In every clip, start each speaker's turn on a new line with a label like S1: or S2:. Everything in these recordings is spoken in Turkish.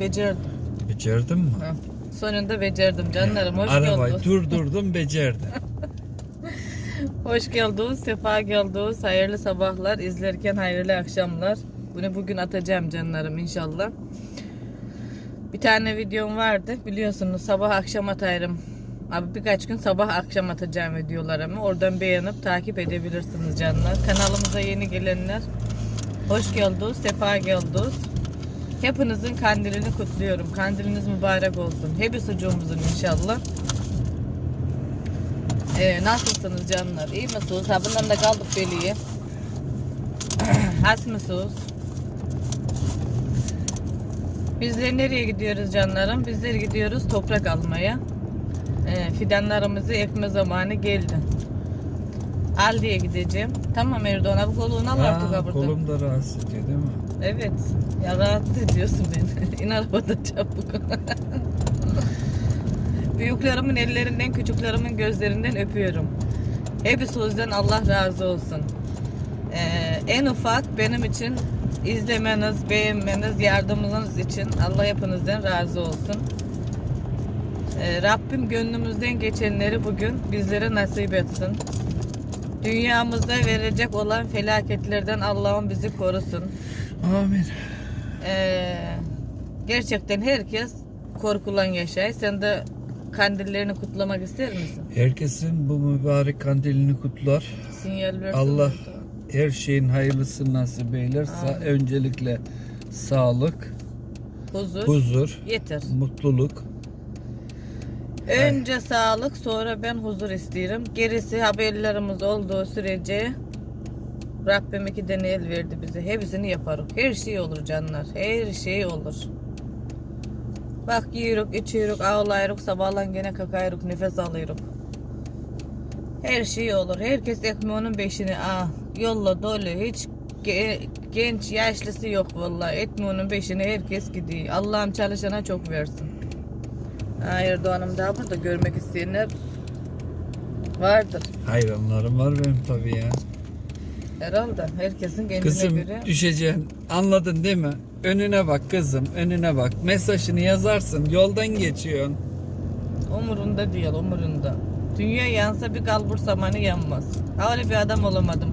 S1: Becerdim.
S2: Becerdin mi?
S1: Hı. Sonunda becerdim canlarım. Hoş
S2: Arabayı
S1: geldiniz.
S2: durdurdum becerdin.
S1: Hoş geldiniz. Sefa geldiniz. Hayırlı sabahlar. izlerken hayırlı akşamlar. Bunu bugün atacağım canlarım inşallah. Bir tane videom vardı. Biliyorsunuz sabah akşam atarım. Abi birkaç gün sabah akşam atacağım videolarımı. Oradan beğenip takip edebilirsiniz canlar. Kanalımıza yeni gelenler hoş geldiniz. Sefa geldiniz. Hepinizin kandilini kutluyorum. Kandiliniz mübarek olsun. Hepsi sucuğumuzun inşallah. Ee, nasılsınız canlar? İyi misiniz? Ha bundan da kaldık beliye. Has mısınız? Bizler nereye gidiyoruz canlarım? Bizler gidiyoruz toprak almaya. Ee, fidanlarımızı ekme zamanı geldi. Aldi'ye gideceğim. Tamam Erdoğan abi kolunu al artık burada.
S2: kolum da rahatsız ediyor değil mi?
S1: Evet. Ya rahatsız ediyorsun beni. İn arabadan çabuk. Büyüklerimin ellerinden, küçüklerimin gözlerinden öpüyorum. Hepsi o yüzden Allah razı olsun. Ee, en ufak benim için izlemeniz, beğenmeniz, yardımınız için Allah hepinizden razı olsun. Ee, Rabbim gönlümüzden geçenleri bugün bizlere nasip etsin. Dünyamızda verecek olan felaketlerden Allah'ım bizi korusun.
S2: Amin.
S1: Ee, gerçekten herkes korkulan yaşay. Sen de kandillerini kutlamak ister misin?
S2: Herkesin bu mübarek kandilini kutlar.
S1: Sinyal versin.
S2: Allah her şeyin hayırlısını nasip eylerse
S1: Amin.
S2: öncelikle sağlık,
S1: Huzur.
S2: huzur,
S1: Yeter.
S2: mutluluk.
S1: Önce sağlık sonra ben huzur isterim. Gerisi haberlerimiz olduğu sürece Rabbim iki tane verdi bize. Hepsini yaparız. Her şey olur canlar. Her şey olur. Bak yiyoruz, içiyoruz, ağlayırız, sabahlan gene kakayırız, nefes alıyoruz. Her şey olur. Herkes ekmeğinin beşini ah yolla dolu. Hiç ge- genç yaşlısı yok vallahi. Ekmeğinin beşini herkes gidiyor. Allah'ım çalışana çok versin. Ha, Erdoğan'ım daha burada görmek isteyenler vardır.
S2: Hayranlarım var benim tabii ya.
S1: Herhalde. Herkesin kendine
S2: Kızım
S1: göre.
S2: düşeceksin. Anladın değil mi? Önüne bak kızım, önüne bak. Mesajını yazarsın, yoldan geçiyorsun.
S1: Umurunda değil, umurunda. Dünya yansa bir kalbur samanı yanmaz. Öyle bir adam olamadım.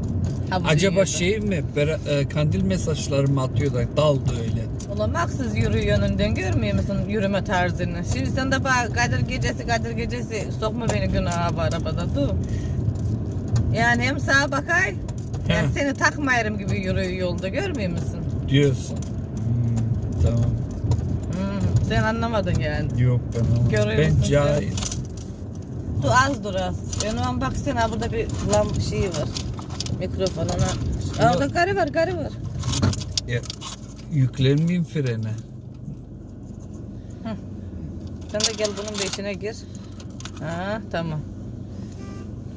S1: Ha,
S2: Acaba
S1: dünyada.
S2: şey mi? bera- e, kandil mesajları mı atıyor da daldı öyle.
S1: Ulan haksız yürüyor yönünden görmüyor musun yürüme tarzını? Şimdi sen de bak Kadir gecesi Kadir gecesi sokma beni günaha bu arabada dur. Yani hem sağa bakay yani seni takmayarım gibi yürüyor yolda görmüyor musun?
S2: Diyorsun. Hmm, tamam.
S1: Hmm, sen anlamadın yani.
S2: Yok ben anlamadım.
S1: Görüyor
S2: Ben
S1: musun sen?
S2: cahil.
S1: Dur az dur az. O an baksana burada bir lam şeyi var. Mikrofon ona. Orada karı var karı var.
S2: Ya, yüklenmeyeyim frene.
S1: Sen de gel bunun da içine gir. Ha tamam.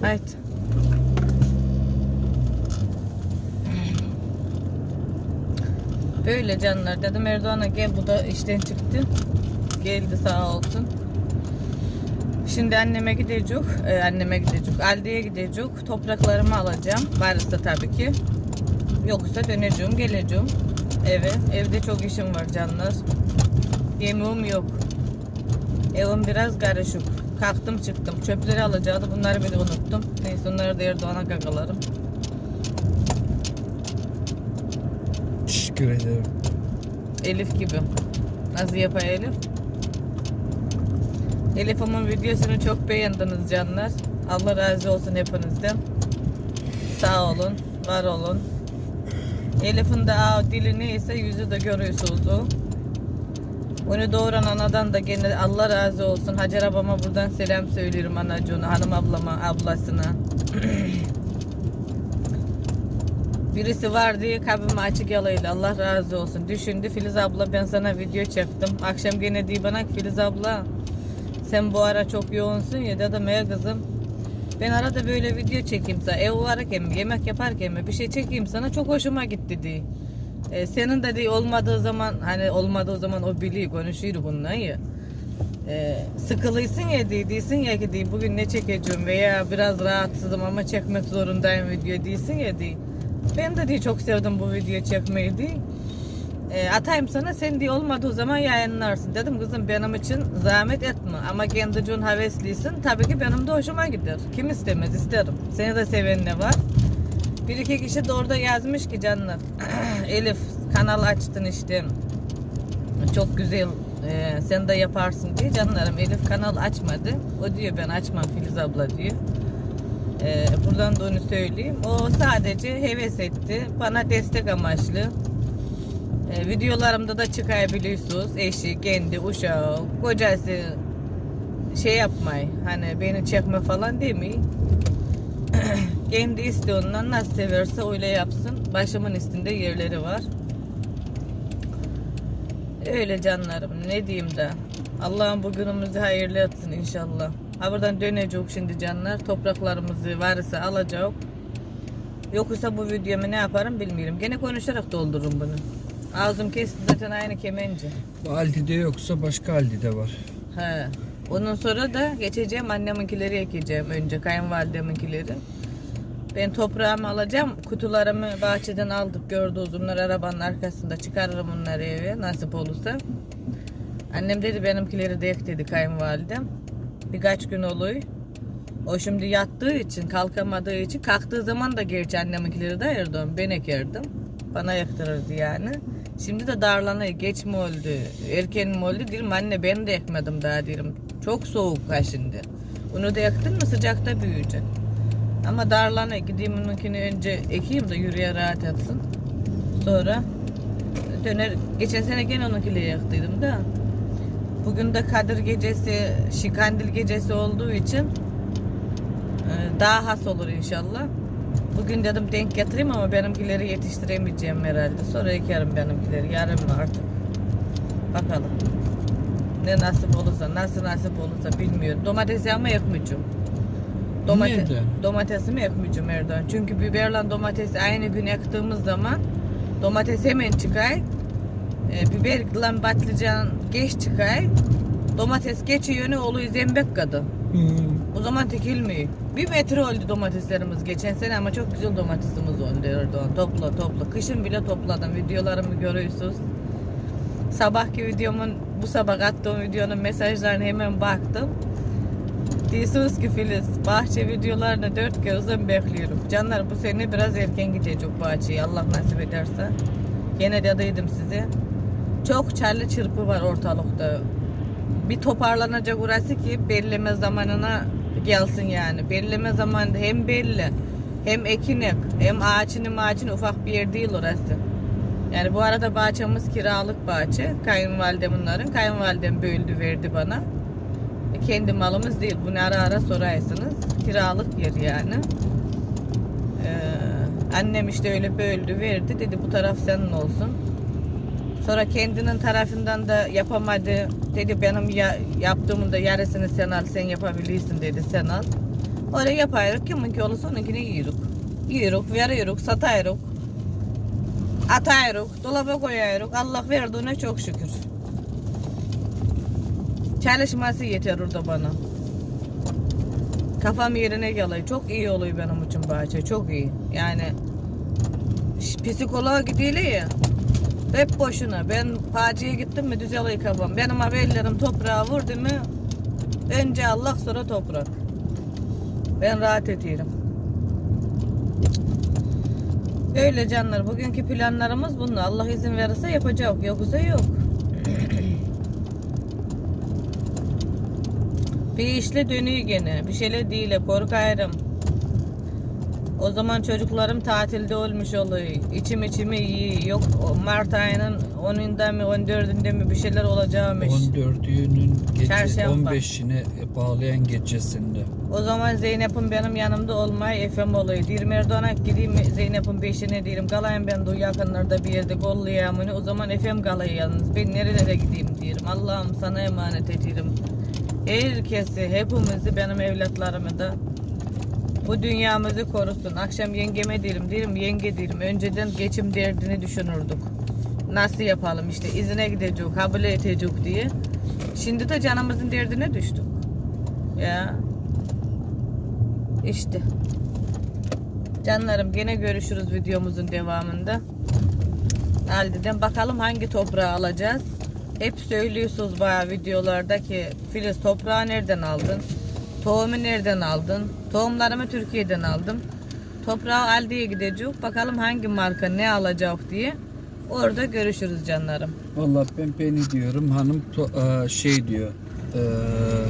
S1: Haydi. Böyle canlar dedim Erdoğan'a gel bu da işten çıktı. Geldi sağ olsun. Şimdi anneme gidecek, e, anneme gidecek, Aldi'ye gidecek, topraklarımı alacağım. Varsa tabii ki. Yoksa döneceğim, geleceğim eve. Evde çok işim var canlar. Yemeğim yok. Evim biraz karışık. Kalktım çıktım. Çöpleri alacaktı. Bunları bile unuttum. Neyse onları da Erdoğan'a gagalarım.
S2: Teşekkür ederim.
S1: Elif gibi. Nasıl yapar Elif? Elif'imin videosunu çok beğendiniz canlar. Allah razı olsun hepinizden. Sağ olun, var olun. Elif'in de ağ, dili neyse yüzü de görüyorsunuz o. Onu doğuran anadan da gene Allah razı olsun. Hacer abama buradan selam söylüyorum anacığına, hanım ablama, ablasına. Birisi var diye kalbimi açık yalaydı. Allah razı olsun. Düşündü Filiz abla ben sana video çektim. Akşam gene diye bana Filiz abla sen bu ara çok yoğunsun ya dedim ya kızım. Ben arada böyle video çekeyim sana. Ev varken mi, yemek yaparken mi bir şey çekeyim sana çok hoşuma gitti diye. E, senin de diye olmadığı zaman hani olmadığı zaman o biliyor konuşuyor bundan ya. E, sıkılıysan ya diye değilsin ya ki diye bugün ne çekeceğim veya biraz rahatsızım ama çekmek zorundayım video değilsin ya diye. Ben de diye çok sevdim bu video çekmeyi diye. E, atayım sana sen diye olmadığı zaman yayınlarsın. Dedim kızım benim için zahmet etme. Ama kendicin hevesliysin. Tabii ki benim de hoşuma gider. Kim istemez isterim. Seni de seven ne var. Bir iki kişi de orada yazmış ki canlar. Elif kanal açtın işte. Çok güzel. e, sen de yaparsın diye canlarım. Elif kanal açmadı. O diyor ben açmam Filiz abla diyor. E, buradan da onu söyleyeyim. O sadece heves etti. Bana destek amaçlı. E, videolarımda da çıkabiliyorsunuz. Eşi, kendi, uşağı, kocası şey yapmayı. Hani beni çekme falan demeyin. kendi isteğinden nasıl severse öyle yapsın. Başımın üstünde yerleri var. Öyle canlarım ne diyeyim de. Allah'ım bugünümüzü hayırlı etsin inşallah. Ha buradan dönecek şimdi canlar. Topraklarımızı varsa alacak. Yoksa bu videomu ne yaparım bilmiyorum. Gene konuşarak doldururum bunu. Ağzım kesti zaten aynı kemenci.
S2: Halde yoksa başka halde var.
S1: He. Ondan sonra da geçeceğim anneminkileri ekeceğim önce kayınvalideminkileri. Ben toprağımı alacağım. Kutularımı bahçeden aldık gördüğünüz bunlar arabanın arkasında çıkarırım onları eve nasip olursa. Annem dedi benimkileri de ek dedi kayınvalidem. Birkaç gün oluyor. O şimdi yattığı için kalkamadığı için kalktığı zaman da gerçi anneminkileri de ayırdım. Ben ekerdim. Bana yaktırırdı yani. Şimdi de darlanıyor. Geç mi oldu? Erken mi oldu? Diyorum anne ben de ekmedim daha diyorum. Çok soğuk ha şimdi. Onu da yaktın mı sıcakta büyüyecek. Ama darlanıyor. Gideyim onunkini önce ekeyim de yürüye rahat etsin. Sonra döner. Geçen sene gene onunkiyle yaktıydım da. Bugün de Kadir gecesi, Şikandil gecesi olduğu için e, daha has olur inşallah. Bugün dedim denk getireyim ama benimkileri yetiştiremeyeceğim herhalde. Sonra ekerim benimkileri. Yarın artık? Bakalım. Ne nasip olursa, nasıl nasip olursa bilmiyorum. Domatesi ama ekmeyeceğim. Domates,
S2: Neden?
S1: domatesimi ekmeyeceğim Erdoğan. Çünkü biberle domatesi aynı gün ektiğimiz zaman domates hemen çıkar. E, biberle patlıcan geç çıkar. Domates geçiyor ne oluyor zembek kadar. O zaman tekilmiyor. Bir metre oldu domateslerimiz geçen sene ama çok güzel domatesimiz oldu Erdoğan. Topla topla. Kışın bile topladım. Videolarımı görüyorsunuz. Sabahki videomun bu sabah attığım videonun mesajlarına hemen baktım. Diyorsunuz ki Filiz bahçe videolarını dört gözle bekliyorum. Canlar bu sene biraz erken gidecek bahçeye Allah nasip ederse. Yine dediydim size. Çok çarlı çırpı var ortalıkta bir toparlanacak orası ki belleme zamanına gelsin yani. Belleme zamanında hem belli hem ekinek hem ağaçını ağaçını ufak bir yer değil orası. Yani bu arada bahçemiz kiralık bahçe. Kayınvalidem bunların. Kayınvalidem böldü verdi bana. Kendi malımız değil. Bunu ara ara sorarsınız. Kiralık yer yani. Ee, annem işte öyle böldü verdi. Dedi bu taraf senin olsun. Sonra kendinin tarafından da yapamadı. Dedi benim ya, yaptığımın da yarısını sen al sen yapabilirsin dedi sen al. Öyle yaparız kiminki olursa onunkini yiyoruz. Yiyoruz, veriyoruz, satıyoruz. Atıyoruz, dolaba koyuyoruz. Allah verdiğine çok şükür. Çalışması yeter orada bana. Kafam yerine geliyor. Çok iyi oluyor benim için bahçe. Çok iyi. Yani psikoloğa gidiyor ya. Hep boşuna. Ben paciye gittim mi düzeliyor kafam. Benim haberlerim toprağa vurdu mu önce Allah sonra toprak. Ben rahat ediyorum. Öyle canlar. Bugünkü planlarımız bunlar. Allah izin verirse yapacak. Yoksa yok. Bir işle dönüyor gene. Bir şeyle değil. Korkarım. O zaman çocuklarım tatilde olmuş oluyor. İçim içimi iyi. Yok Mart ayının 10'unda mı 14'ünde mi bir şeyler olacakmış.
S2: 14'ünün gece
S1: Çarşamba.
S2: 15'ine bağlayan gecesinde.
S1: O zaman Zeynep'im benim yanımda olmaya efem oluyor. Diyorum Erdoğan'a gideyim Zeynep'in peşine diyelim. Kalayım ben de yakınlarda bir yerde kollayayım onu. O zaman efem kalıyor yalnız. Ben nerelere gideyim diyorum. Allah'ım sana emanet ediyorum. Herkesi, hepimizi, benim evlatlarımı da bu dünyamızı korusun. Akşam yengeme diyelim, diyelim yenge diyelim. Önceden geçim derdini düşünürdük. Nasıl yapalım işte izine gidecek, kabule edecek diye. Şimdi de canımızın derdine düştük. Ya. İşte. Canlarım gene görüşürüz videomuzun devamında. Aldi'den. Bakalım hangi toprağı alacağız. Hep söylüyorsunuz bayağı videolarda ki Filiz toprağı nereden aldın? Tohumu nereden aldın? Tohumlarımı Türkiye'den aldım. Toprağı Aldi'ye gidecek. Bakalım hangi marka ne alacak diye. Orada görüşürüz canlarım.
S2: Vallahi ben beni diyorum hanım e, şey diyor.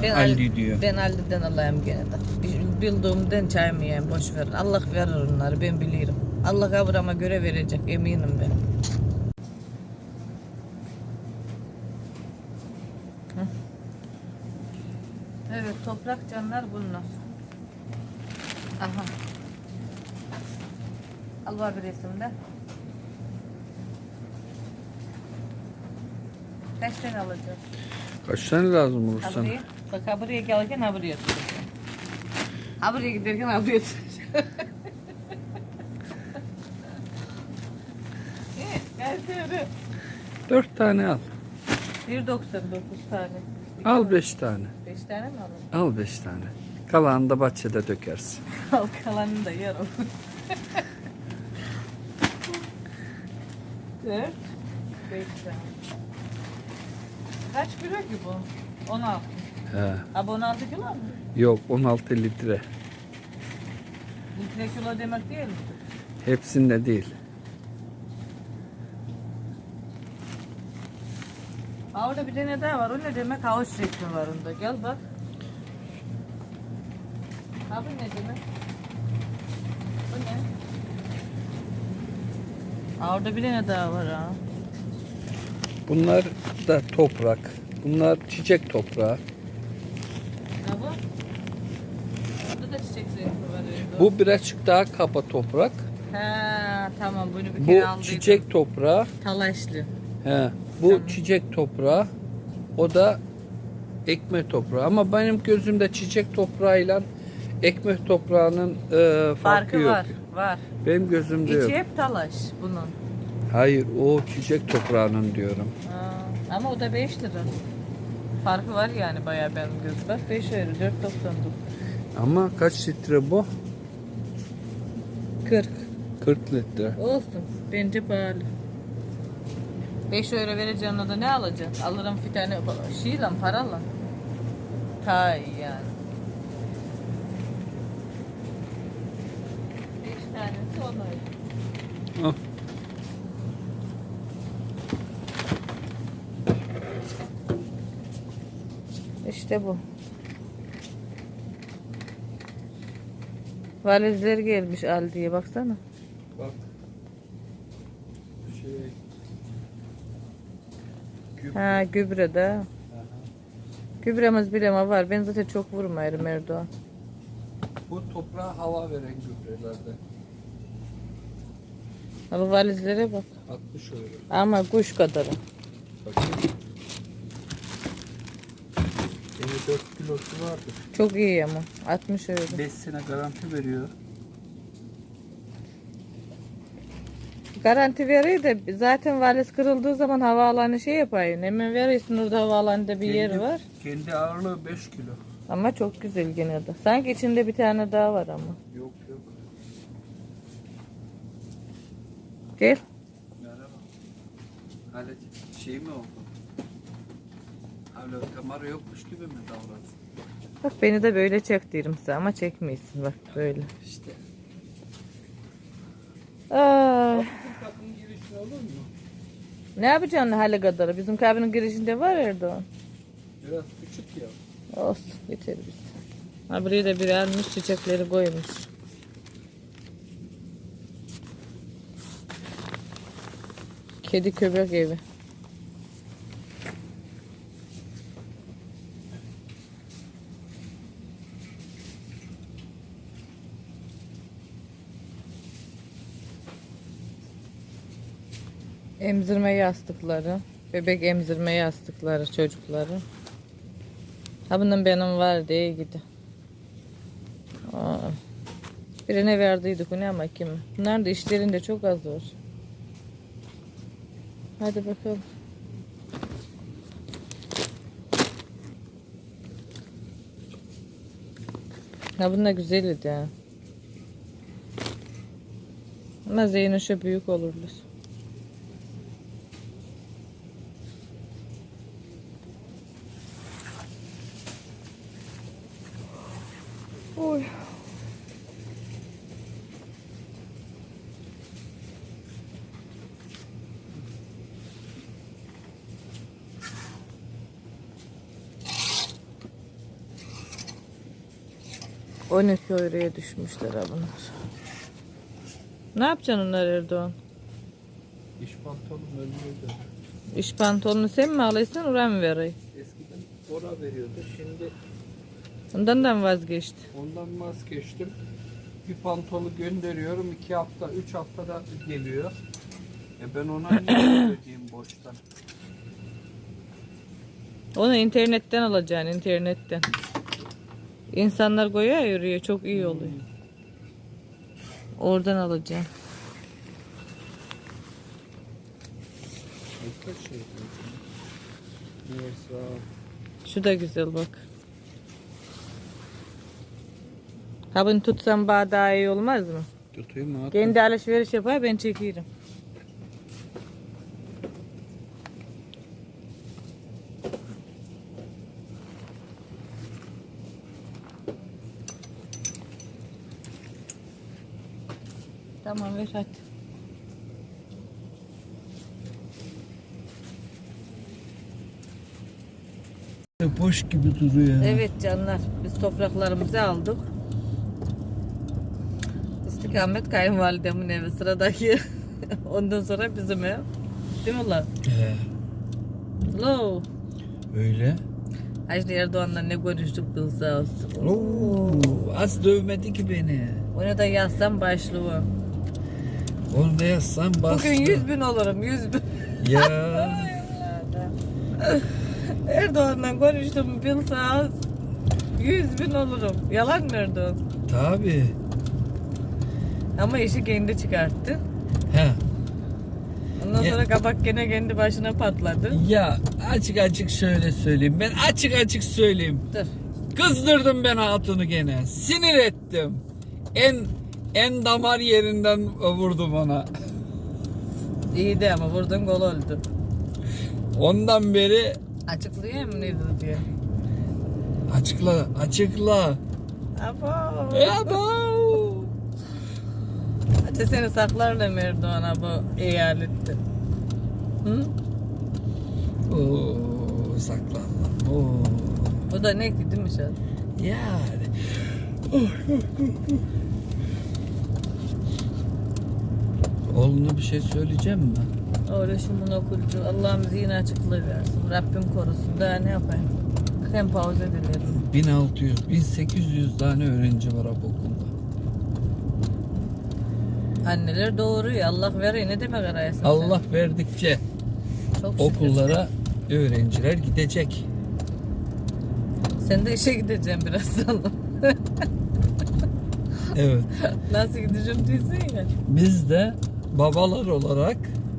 S2: E, Ali diyor.
S1: Ben Aldi'den alayım gene de. Bil- Bildiğimden çaymıyım boş verin. Allah verir onları ben bilirim. Allah kavrama göre verecek eminim ben. Toprak canlar bunlar. Aha. Al var bir resimde. Kaç tane alacağız?
S2: Kaç tane lazım olur sana?
S1: buraya, bak ha buraya gelirken ha buraya tutacağım. Ha buraya giderken ha buraya Kayseri.
S2: Dört tane al.
S1: 1.99 tane.
S2: Al beş tane.
S1: 5 tane mi alalım?
S2: Al beş tane. Kalanını da bahçede dökersin.
S1: Al kalanını da yer o. 4 5 tane. Kaç kilo ki bu? 16.
S2: He.
S1: Ha bu 16 kilo mu?
S2: Yok 16 litre.
S1: Litre kilo demek değil mi?
S2: Hepsinde değil.
S1: Ha orada bir tane daha var. O ne demek? Havuç resmi var onda. Gel bak. Ha bu ne demek? Bu ne? Ha orada bir tane daha var ha.
S2: Bunlar da toprak. Bunlar çiçek toprağı.
S1: Ha bu? Orada da çiçek resmi var. öyle.
S2: Bu birazcık daha kaba toprak.
S1: Ha tamam bunu bir kere
S2: Bu
S1: aldıydım.
S2: çiçek toprağı.
S1: Talaşlı.
S2: He. Bu
S1: Tamam.
S2: çiçek toprağı. O da ekmek toprağı. Ama benim gözümde çiçek toprağıyla ekmek toprağının e, farkı,
S1: Farkı
S2: yok.
S1: var. Var.
S2: Benim gözümde
S1: İçi
S2: yok.
S1: hep talaş bunun.
S2: Hayır o çiçek toprağının diyorum.
S1: Ha, ama o da 5 lira. Farkı var yani bayağı benim gözüm. Bak 5 euro 4.99.
S2: Ama kaç litre bu?
S1: 40.
S2: 40 litre.
S1: Olsun. Bence pahalı. 5 euro vereceğim da ne alacaksın? Alırım bir tane şeyle parayla. Hay yani. 5 tanesi 10 euro.
S2: Al.
S1: İşte bu. Valizler gelmiş Aldi'ye baksana.
S2: Bak. Şey.
S1: Ha gübre de. Gübremiz bileme var. Ben zaten çok vurmayırım Erdoğan.
S2: Bu toprağa hava veren gübrelerde.
S1: Ama valizlere bak.
S2: 60 euro.
S1: Ama kuş kadarı.
S2: Bakayım. 54 kilosu vardır.
S1: Çok iyi ama. 60 euro.
S2: 5 sene garanti veriyor.
S1: Garanti veriyor da zaten valiz kırıldığı zaman havaalanı şey yapıyor. Hemen veriyorsun orada havaalanında bir yer
S2: Kendi-
S1: var.
S2: Kendi ağırlığı 5 kilo.
S1: Ama çok güzel gene de. Sanki içinde bir tane daha var ama.
S2: Yok yok.
S1: Gel.
S2: Merhaba. Hala şey mi oldu? Hala kamera yokmuş gibi mi davransın?
S1: Bak beni de böyle çek derim size ama çekmiyorsun bak böyle.
S2: İşte.
S1: Ay.
S2: Olur mu?
S1: Ne yapacaksın hale kadarı? Bizim kabinin girişinde var Erdoğan.
S2: Biraz küçük ya.
S1: Olsun yeter biz. Ha buraya da biri almış çiçekleri koymuş. Kedi köpek evi. Emzirme yastıkları. Bebek emzirme yastıkları çocukları. Ha bundan benim var diye gidi. Birine verdiydik bunu ama kim? Bunlar da işlerinde çok az var. Hadi bakalım. Ha bunlar güzeldi ha. Ama Zeynoş'a büyük olurlar. 12 euroya düşmüşler ha bunlar. Ne yapacaksın onlar Erdoğan?
S2: İş pantolonu ölmüyordu.
S1: İş pantolonu sen mi alıyorsun oraya mı vereyim?
S2: Eskiden oraya veriyordu. Şimdi
S1: Ondan da mı vazgeçti?
S2: ondan vazgeçtim. Bir pantolu gönderiyorum. iki hafta, üç haftada geliyor. E ben ona niye ödeyeyim borçtan?
S1: Onu internetten alacaksın internetten. İnsanlar koyuyor ya yürüyor, çok iyi oluyor. Oradan.
S2: Başka şey.
S1: Şu da güzel bak. Ha bunu tutsam daha iyi olmaz mı?
S2: Tutayım mı?
S1: Kendi alışveriş yapar ben çekiyorum. Tamam ver hadi.
S2: Boş gibi duruyor.
S1: Evet canlar biz topraklarımızı aldık. İstikamet kayınvalidemin evi sıradaki. Ondan sonra bizim ev. Değil mi lan?
S2: He,
S1: Hello.
S2: öyle.
S1: Hacı Erdoğan'la ne konuştuk bil sağ olsun.
S2: Oo, az dövmedi ki beni.
S1: Onu da yazsam başlığı.
S2: Onu da yazsam bastı.
S1: Bugün 100 bin olurum 100 bin.
S2: Ya.
S1: Erdoğan'la konuştum bil sağ olsun. 100 bin olurum. Yalan mı Erdoğan?
S2: Tabi.
S1: Ama işi kendi çıkarttı.
S2: He.
S1: Ondan
S2: Ya-
S1: sonra kabak gene kendi başına patladı.
S2: Ya açık açık şöyle söyleyeyim. Ben açık açık söyleyeyim.
S1: Dur.
S2: Kızdırdım ben hatunu gene. Sinir ettim. En en damar yerinden vurdum ona.
S1: İyiydi ama vurdun gol oldu.
S2: Ondan beri
S1: Açıklayayım mı nedir diye.
S2: açıkla açıkla.
S1: Abo.
S2: Abo.
S1: Hadi seni saklarlar Erdoğan'a bu eyalette. Hı?
S2: Oo, saklanma. Oo.
S1: Bu da ne ki değil mi şu
S2: Yani. Oğluna bir şey söyleyeceğim mi?
S1: Öyle şimdi okulcu. Allah'ım zihin açıklığı versin. Rabbim korusun. Daha ne yapayım? Hem pauze edelim.
S2: 1600, 1800 tane öğrenci var bu okulda.
S1: Anneler doğuruyor. Allah veriyor. Ne demek arayasın sen?
S2: Allah verdikçe
S1: Çok şükür.
S2: okullara öğrenciler gidecek.
S1: Sen de işe gideceksin birazdan.
S2: Evet.
S1: Nasıl gideceğim diyorsun ya.
S2: Biz de babalar olarak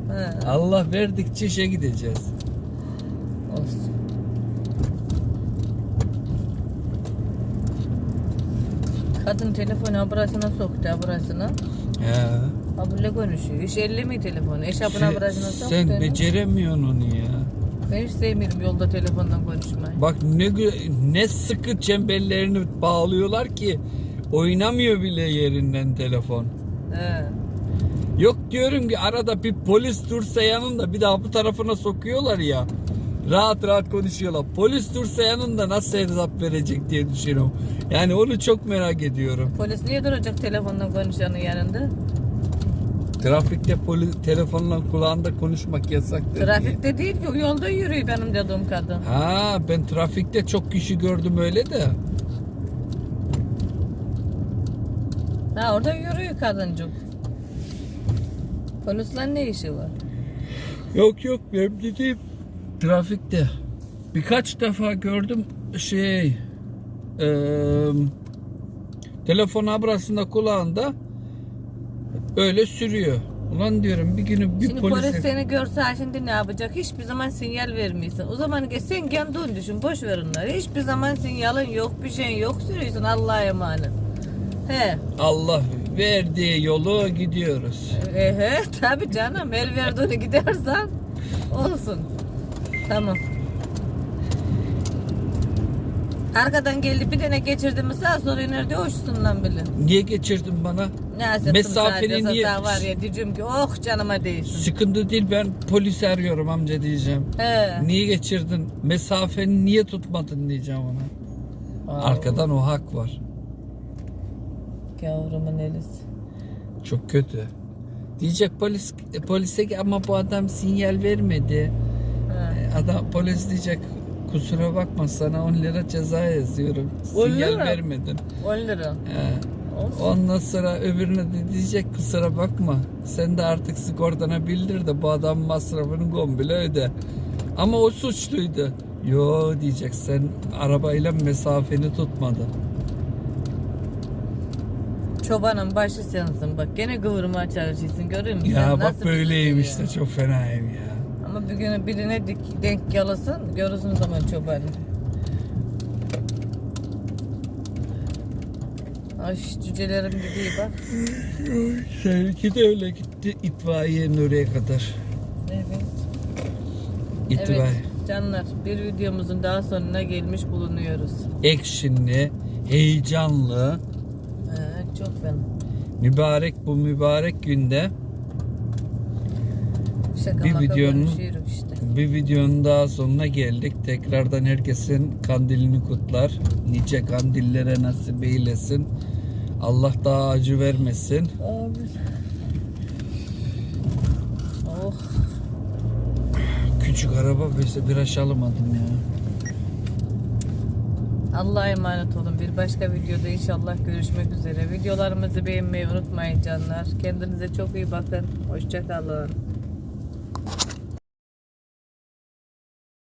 S1: Ha,
S2: Allah verdikçe işe gideceğiz.
S1: olsun. Kadın telefonu burasına soktu burasına.
S2: He.
S1: Abla konuşuyor. Hiç ellemiyor telefonu. Eşapına
S2: Sen,
S1: burasına soktu.
S2: sen beceremiyorsun onu ya.
S1: Ben hiç sevmiyorum yolda telefondan konuşmayı.
S2: Bak ne gü- ne sıkı çemberlerini bağlıyorlar ki oynamıyor bile yerinden telefon.
S1: He.
S2: Yok diyorum ki arada bir polis dursa yanında bir daha bu tarafına sokuyorlar ya. Rahat rahat konuşuyorlar. Polis dursa yanında nasıl hesap verecek diye düşünüyorum. Yani onu çok merak ediyorum.
S1: Polis niye duracak telefondan konuşanın yanında?
S2: Trafikte polis telefonla kulağında konuşmak yasaktır. diye.
S1: Trafikte değil ki yolda yürüyor benim dediğim kadın.
S2: Ha ben trafikte çok kişi gördüm öyle de.
S1: Ha orada yürüyor kadıncık. Polisle ne işi var?
S2: Yok yok ben gideyim. Trafikte. Birkaç defa gördüm şey eee telefon abrasında kulağında öyle sürüyor. Ulan diyorum bir günü bir
S1: Şimdi
S2: polis
S1: polis seni görse şimdi ne yapacak? Hiçbir zaman sinyal vermiyorsun. O zaman ge- sen kendin düşün. Boş ver onları. Hiçbir zaman sinyalin yok, bir şeyin yok. Sürüyorsun Allah'a emanet. He.
S2: Allah verdiği yolu gidiyoruz.
S1: E, he tabi canım. El verdiğini gidersen olsun. Tamam. Arkadan geldi bir tane geçirdi mi sağa sola iner diyor hoşsundan bile.
S2: Niye geçirdin bana?
S1: Ne azıttım
S2: Mesafeni
S1: sadece
S2: niye-
S1: var ya diyeceğim ki oh canıma değsin.
S2: Sıkıntı değil ben polisi arıyorum amca diyeceğim.
S1: He.
S2: Niye geçirdin? Mesafeni niye tutmadın diyeceğim ona.
S1: Aa,
S2: Arkadan o hak var.
S1: Yavrumun elisi.
S2: Çok kötü. Diyecek polis polise ki ama bu adam sinyal vermedi.
S1: He.
S2: Adam polis diyecek kusura bakma sana 10 lira ceza yazıyorum.
S1: 10
S2: Sinyal
S1: lira?
S2: vermedin.
S1: 10 lira.
S2: He.
S1: Olsun.
S2: Ondan sonra öbürüne de diyecek kusura bakma. Sen de artık sigortana bildir de bu adam masrafını kombile öde. Ama o suçluydu. Yo diyecek sen arabayla mesafeni tutmadın.
S1: Çobanın başı sensin bak gene kıvırmaya çalışıyorsun görüyor musun?
S2: Ya
S1: Sen
S2: bak
S1: nasıl
S2: böyleyim işte çok fenayım ya.
S1: Ama bir gün birine dik, denk yalasın görürsün zaman çobanı. Ay cücelerim gibi bak.
S2: Seninki de öyle gitti itfaiyenin oraya kadar.
S1: Evet.
S2: İtfaiye.
S1: Evet canlar bir videomuzun daha sonuna gelmiş bulunuyoruz.
S2: Action'li, heyecanlı,
S1: Fena.
S2: mübarek bu mübarek günde
S1: Şaka
S2: Bir videonun-
S1: konuşuyoruz işte.
S2: bir videonun daha sonuna geldik. Tekrardan herkesin kandilini kutlar. Nice kandillere nasip eylesin. Allah daha acı vermesin.
S1: Amin. Oh.
S2: Küçük araba bir viraj alamadım ya.
S1: Allah'a emanet olun. Bir başka videoda inşallah görüşmek üzere. Videolarımızı beğenmeyi unutmayın canlar. Kendinize çok iyi bakın. Hoşçakalın.